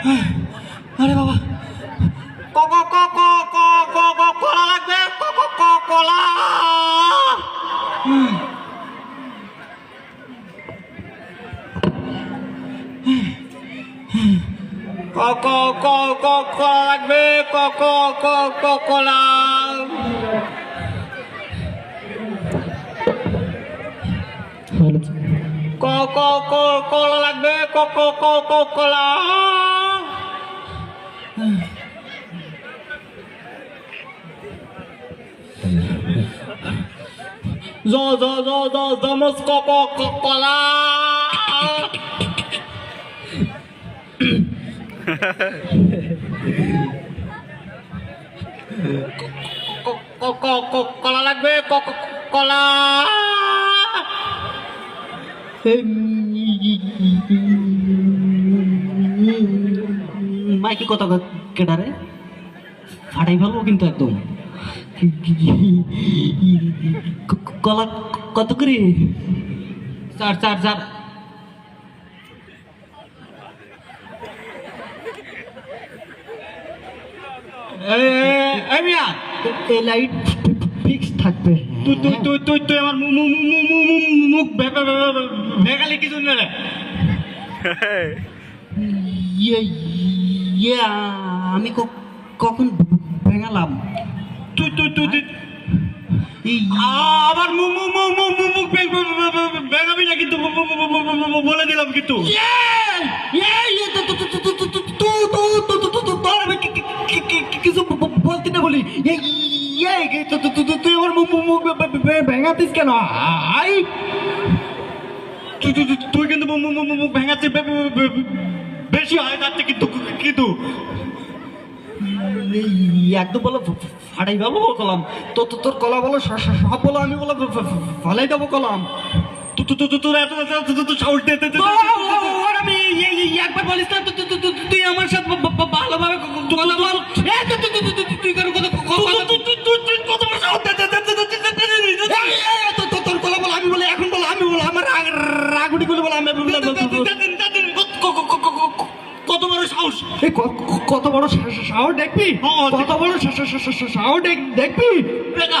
আরে বাবা ক ক ক ক ক ক ক কলা লাগবে ক ক ক কলা ক ক ক ক কলা লাগবে ক ক ক ক কলা ক ক ক কলা লাগবে ক ক ক ক কলা জ জ জ জ জমস ক ক ক কলা। কলা লাগবে কলা। নাইকি কথা কেডারে? ফাটাই ফেলব কিন্তু একদম। কলা কত করে? চার চার চার। লাইট থাকবে। তুই তুই মুখ কি ইয়া আমি কখন ভেঙালাম তুই তুই তুই তুই না কিন্তু বলে দিলাম না বলি তুই আমার মুখ ভেঙাতিস কেন তুই কিন্তু মুখ বেশি হয় তার থেকে কিন্তু কিন্তু একদম বলো ফাটাই দেবো কলাম তো তো তোর কলা বলো সব বলো আমি বলো ফালাই দেবো কলাম আমি বলে এখন বলো আমি বলো আমার রাগুটি বলো আমি কত বড় শাহ দেখবি? কত বড় শাহ দেখবি? দেখা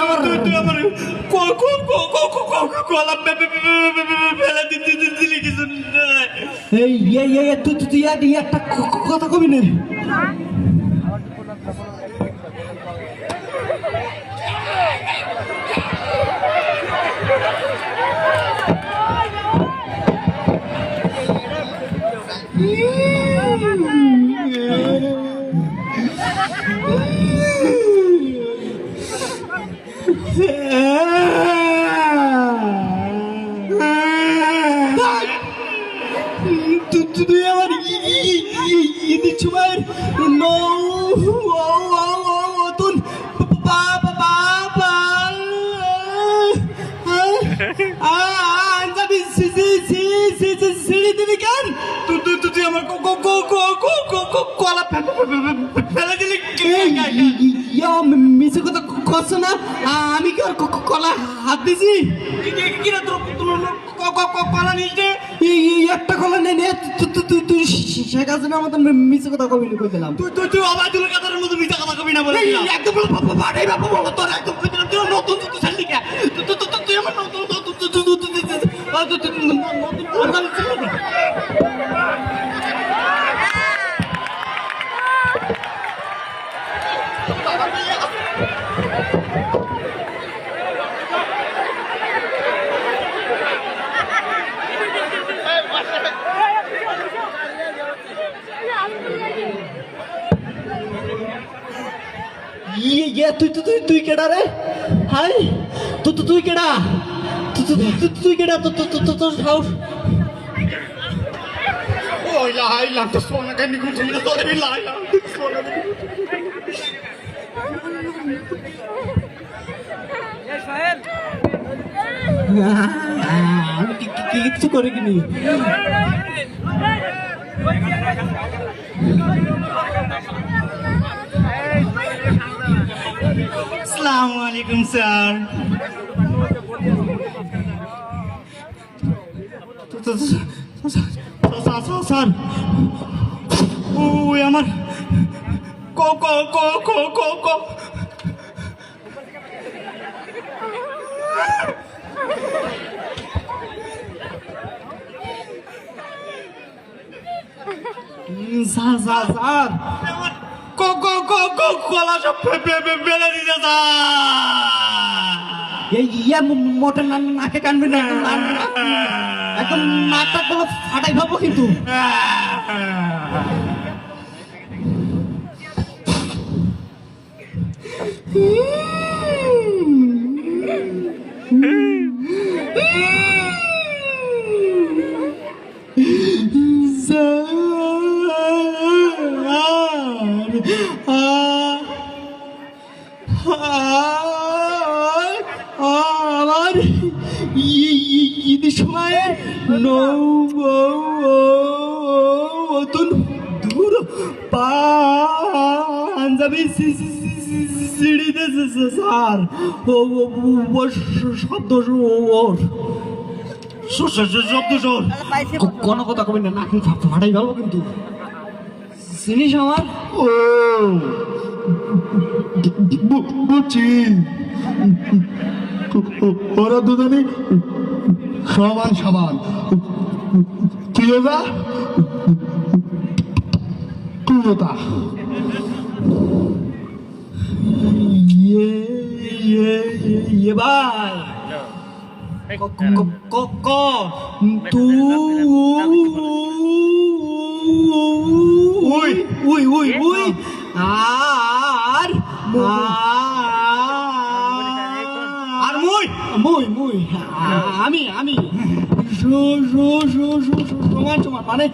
আমার তুই আমার কলা ফেলে দিলি কিছু এই ইয়ে ইয়ে তুই তুই একটা কথা কবি নেই হ্যাঁ? ফেলে দিলি ইয়া মিছে কথা কছ না? আমি কি আর কলা হাত দিছি? কি রে কলা নিচ্ছে একটা কলা নেই তুই তুই শেখ হাসিনা মতো মিছে কথা কবি কই দিলাম। তুই তুই তুই অবাই তুলে কাতার মতো মিছে কথা কবি না বলে একদম ফাটাই বাপু বলো তোর একদম তুই নতুন তুই তুই তুই আমার নতুন নতুন তুই তুই তুই কেডা রে? হাই তুই তুই তুই কেডা? তুই তুই তুই কেডা? তো তো তো তো সাউস ওইলা হাইলা তো সোনা কেন গুটি না তোরে লাইলা সোনা আমি কিছু করে কিনি Thank আসসালামু আলাইকুম, স্যার। স্যার, ওই আমার ক ক ক ক ক ক। Sir sir sir. কলা সব ফেলে দিতে এই ইয়া মোটর নাকে কানবে না। একদম নাকটা কোনো ফাটাই ভাবো কিন্তু। সময় নতুন দূর পাঞ্জাবি সিঁড়িতে স্যার ও শব্দ ওর শব্দ শোন কোনো কথা কবি না নাকি ফাটাই ভালো কিন্তু চিনিস আমার ও বুঝছি ওরা দুজনই সমান সমান কিলোতা কিলোতা এবার ওই আর মুই মুই মুই আমি আমি। সমান সমান মানে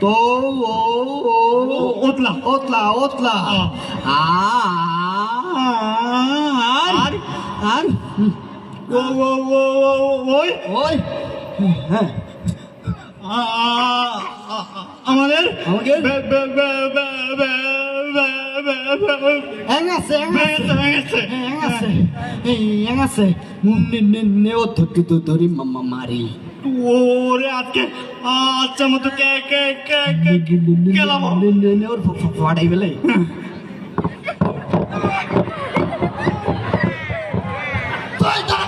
তো ও ওতলা। ওতলা ওতলা। আর আর? ও ও ও ওই? ওই হ্যাঁ। আমাদের আমাদের? ধরি মাম্মা মারি ওরে আজকে আচ্ছা মতো কে কে কে কে গেলাম ওর ফাটাই বেলাই তুই